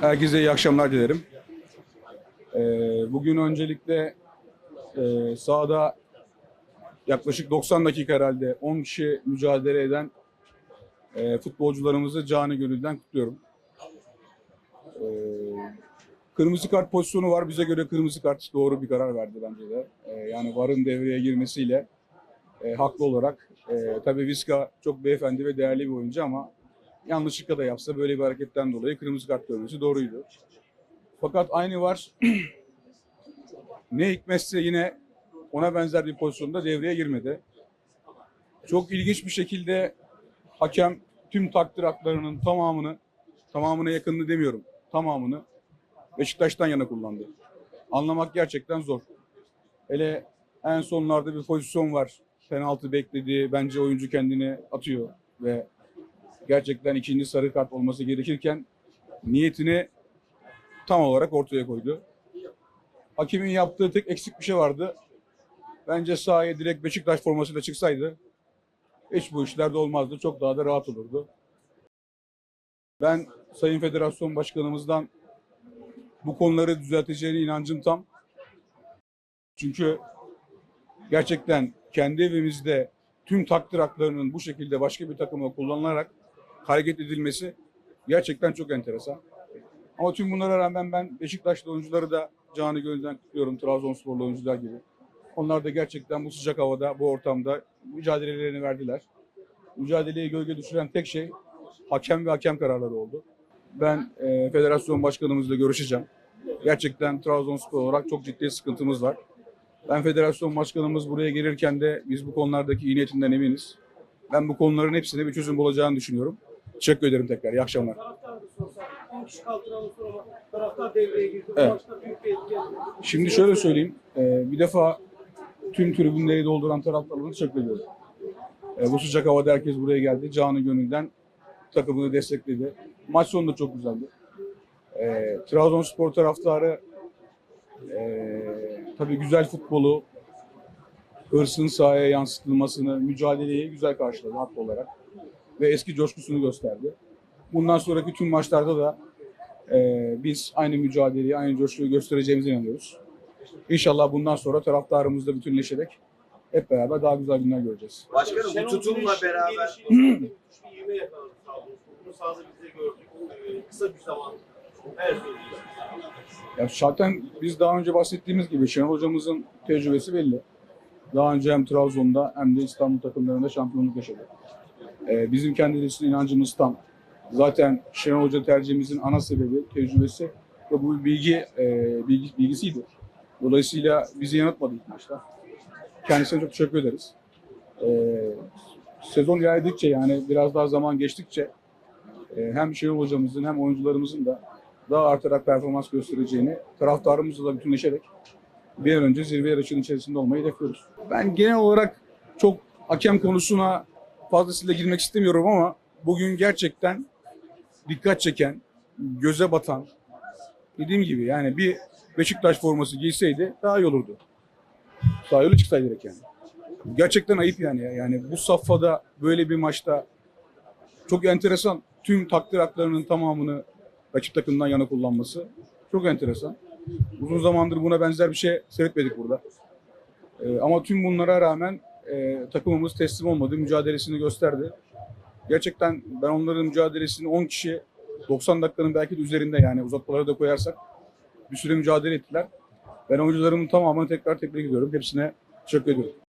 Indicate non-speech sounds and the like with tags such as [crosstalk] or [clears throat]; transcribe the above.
Herkese iyi akşamlar dilerim. Ee, bugün öncelikle e, sahada yaklaşık 90 dakika herhalde 10 kişi mücadele eden e, futbolcularımızı canı gönülden kutluyorum. Ee, kırmızı kart pozisyonu var. Bize göre kırmızı kart doğru bir karar verdi bence de. Ee, yani VAR'ın devreye girmesiyle e, haklı olarak. Tabii Viska çok beyefendi ve değerli bir oyuncu ama yanlışlıkla da yapsa böyle bir hareketten dolayı kırmızı kart görmesi doğruydu. Fakat aynı var [clears throat] ne hikmetse yine ona benzer bir pozisyonda devreye girmedi. Çok ilginç bir şekilde hakem tüm takdir haklarının tamamını, tamamına yakınını demiyorum, tamamını Beşiktaş'tan yana kullandı. Anlamak gerçekten zor. Hele en sonlarda bir pozisyon var. Penaltı bekledi. Bence oyuncu kendini atıyor ve gerçekten ikinci sarı kart olması gerekirken niyetini tam olarak ortaya koydu. Hakemin yaptığı tek eksik bir şey vardı. Bence sahaya direkt Beşiktaş formasıyla çıksaydı hiç bu işlerde olmazdı. Çok daha da rahat olurdu. Ben Sayın Federasyon Başkanımızdan bu konuları düzelteceğine inancım tam. Çünkü gerçekten kendi evimizde tüm takdir haklarının bu şekilde başka bir takıma kullanılarak hareket edilmesi gerçekten çok enteresan. Ama tüm bunlara rağmen ben Beşiktaşlı oyuncuları da canı gönülden kutluyorum. Trabzonsporlu oyuncular gibi. Onlar da gerçekten bu sıcak havada, bu ortamda mücadelelerini verdiler. Mücadeleye gölge düşüren tek şey hakem ve hakem kararları oldu. Ben e, federasyon başkanımızla görüşeceğim. Gerçekten Trabzonspor olarak çok ciddi sıkıntımız var. Ben federasyon başkanımız buraya gelirken de biz bu konulardaki iyi niyetinden eminiz. Ben bu konuların hepsine bir çözüm bulacağını düşünüyorum. Teşekkür ederim tekrar. İyi akşamlar. Taraftar da sorsa 10 kişi kaldıran sonra taraftar devreye girdi. Evet. Bu maçta büyük bir etki yaptı. Şimdi şöyle söyleyeyim. e, bir defa tüm tribünleri dolduran taraftarlarına teşekkür ediyorum. E, bu sıcak havada herkes buraya geldi. Canı gönülden takımını destekledi. Maç sonu da çok güzeldi. E, Trabzonspor taraftarı tabii güzel futbolu, hırsın sahaya yansıtılmasını, mücadeleyi güzel karşıladı haklı olarak. Ve eski coşkusunu gösterdi. Bundan sonraki tüm maçlarda da e, biz aynı mücadeleyi, aynı coşkuyu göstereceğimize inanıyoruz. İnşallah bundan sonra taraftarımızla bütünleşerek hep beraber daha güzel günler göreceğiz. Başkanım bu tutumla beraber [clears throat] yakaladı. Bunu sahada biz de gördük. Ee, kısa bir zaman. Her söyleyeceğim. Ya zaten biz daha önce bahsettiğimiz gibi Şenol Hocamızın tecrübesi belli. Daha önce hem Trabzon'da hem de İstanbul takımlarında şampiyonluk yaşadı. Ee, bizim kendisine inancımız tam. Zaten Şenol Hoca tercihimizin ana sebebi tecrübesi ve bu bilgi, e, bilgi bilgisiydi. Dolayısıyla bizi yanıltmadı ilk maçta. Kendisine çok teşekkür ederiz. Ee, sezon ilerledikçe yani biraz daha zaman geçtikçe e, hem Şenol Hocamızın hem oyuncularımızın da daha artarak performans göstereceğini, taraftarımızla da bütünleşerek bir an önce zirve yarışının içerisinde olmayı hedefliyoruz. Ben genel olarak çok hakem konusuna fazlasıyla girmek istemiyorum ama bugün gerçekten dikkat çeken, göze batan, dediğim gibi yani bir Beşiktaş forması giyseydi daha iyi olurdu. Daha yolu çıksaydı direkt yani. Gerçekten ayıp yani. ya. Yani bu safhada böyle bir maçta çok enteresan. Tüm takdir haklarının tamamını rakip takımdan yana kullanması çok enteresan. Uzun zamandır buna benzer bir şey seyretmedik burada. Ee, ama tüm bunlara rağmen e, takımımız teslim olmadı, mücadelesini gösterdi. Gerçekten ben onların mücadelesini 10 kişi 90 dakikanın belki de üzerinde yani uzatmaları da koyarsak bir süre mücadele ettiler. Ben oyuncularımın tamamını tekrar tebrik ediyorum. Hepsine teşekkür ediyorum.